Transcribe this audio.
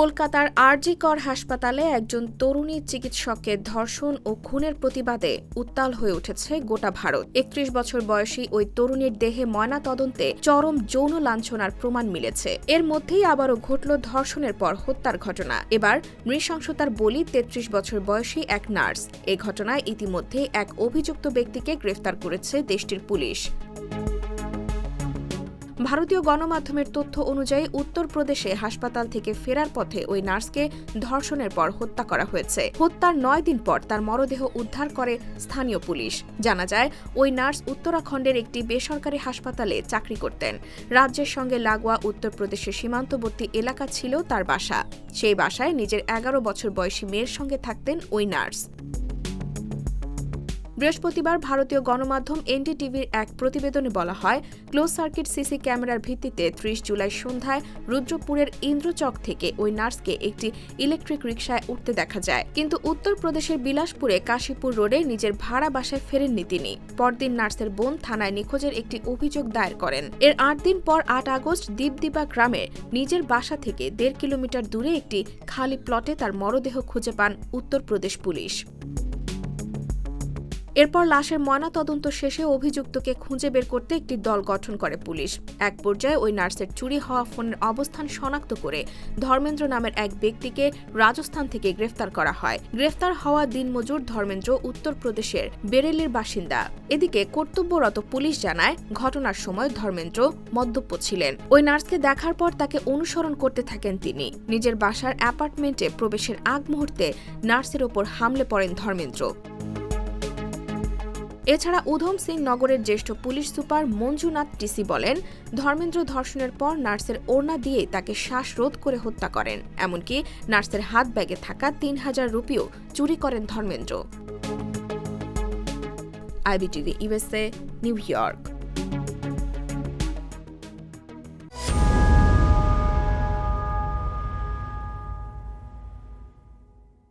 কলকাতার আরজি কর হাসপাতালে একজন তরুণী চিকিৎসককে ধর্ষণ ও খুনের প্রতিবাদে উত্তাল হয়ে উঠেছে গোটা ভারত। একত্রিশ বছর বয়সী ওই তরুণীর দেহে ময়না তদন্তে চরম যৌন লাঞ্ছনার প্রমাণ মিলেছে। এর মধ্যেই আবারও ঘটল ধর্ষণের পর হত্যার ঘটনা। এবার নৃশংসতার বলি তেত্রিশ বছর বয়সী এক নার্স। এ ঘটনায় ইতিমধ্যে এক অভিযুক্ত ব্যক্তিকে গ্রেফতার করেছে দেশটির পুলিশ। ভারতীয় গণমাধ্যমের তথ্য অনুযায়ী উত্তরপ্রদেশে হাসপাতাল থেকে ফেরার পথে ওই নার্সকে ধর্ষণের পর হত্যা করা হয়েছে। হত্যার নয় দিন পর তার মরদেহ উদ্ধার করে স্থানীয় পুলিশ। জানা যায়, ওই নার্স উত্তরাখণ্ডের একটি বেসরকারি হাসপাতালে চাকরি করতেন। রাজ্যের সঙ্গে লাগোয়া উত্তরপ্রদেশের সীমান্তবর্তী এলাকা ছিল তার বাসা। সেই বাসায় নিজের এগারো বছর বয়সী মেয়ের সঙ্গে থাকতেন ওই নার্স। বৃহস্পতিবার ভারতীয় গণমাধ্যম এনডিটিভির এক প্রতিবেদনে বলা হয়, ক্লোজ সার্কিট সিসি ক্যামেরার ভিত্তিতে ত্রিশ জুলাই সন্ধ্যায় রুদ্রপুরের ইন্দ্রচক থেকে ওই নার্সকে একটি ইলেকট্রিক রিকশায় উঠতে দেখা যায়। কিন্তু উত্তরপ্রদেশের বিলাসপুরে কাশীপুর রোডে নিজের ভাড়া বাসায় ফেরেননি তিনি। পরদিন নার্সের বোন থানায় নিখোঁজের একটি অভিযোগ দায়ের করেন। এর আট দিন পর আট আগস্ট দীপদিবা গ্রামের নিজের বাসা থেকে দেড় কিলোমিটার দূরে একটি খালি প্লটে তার মরদেহ খুঁজে পান উত্তরপ্রদেশ পুলিশ। এরপর লাশের ময়নাতদন্ত শেষে অভিযুক্তকে খুঁজে বের করতে একটি দল গঠন করে পুলিশ। এক পর্যায়ে ওই নার্সের চুরি হওয়া ফোনের অবস্থান শনাক্ত করে ধর্মেন্দ্র নামের এক ব্যক্তিকে রাজস্থান থেকে গ্রেফতার করা হয়। গ্রেফতার হওয়া দিনমজুর ধর্মেন্দ্র উত্তরপ্রদেশের বেরেলির বাসিন্দা। এদিকে কর্তব্যরত পুলিশ জানায়, ঘটনার সময় ধর্মেন্দ্র মদ্যপ ছিলেন। ওই নার্সকে দেখার পর তাকে অনুসরণ করতে থাকেন তিনি। নিজের বাসার অ্যাপার্টমেন্টে প্রবেশের আগ মুহূর্তে নার্সের ওপর হামলে পড়েন ধর্মেন্দ্র। এছাড়া উধম সিং নগরের জ্যেষ্ঠ পুলিশ সুপার মঞ্জুনাথ টিসি বলেন, ধর্মেন্দ্র ধর্ষণের পর নার্সের ওড়না দিয়ে তাকে শ্বাসরোধ করে হত্যা করেন। এমনকি নার্সের হাত ব্যাগে থাকা তিন হাজার রুপিও চুরি করেন Dharmendra. IBTV USA New York.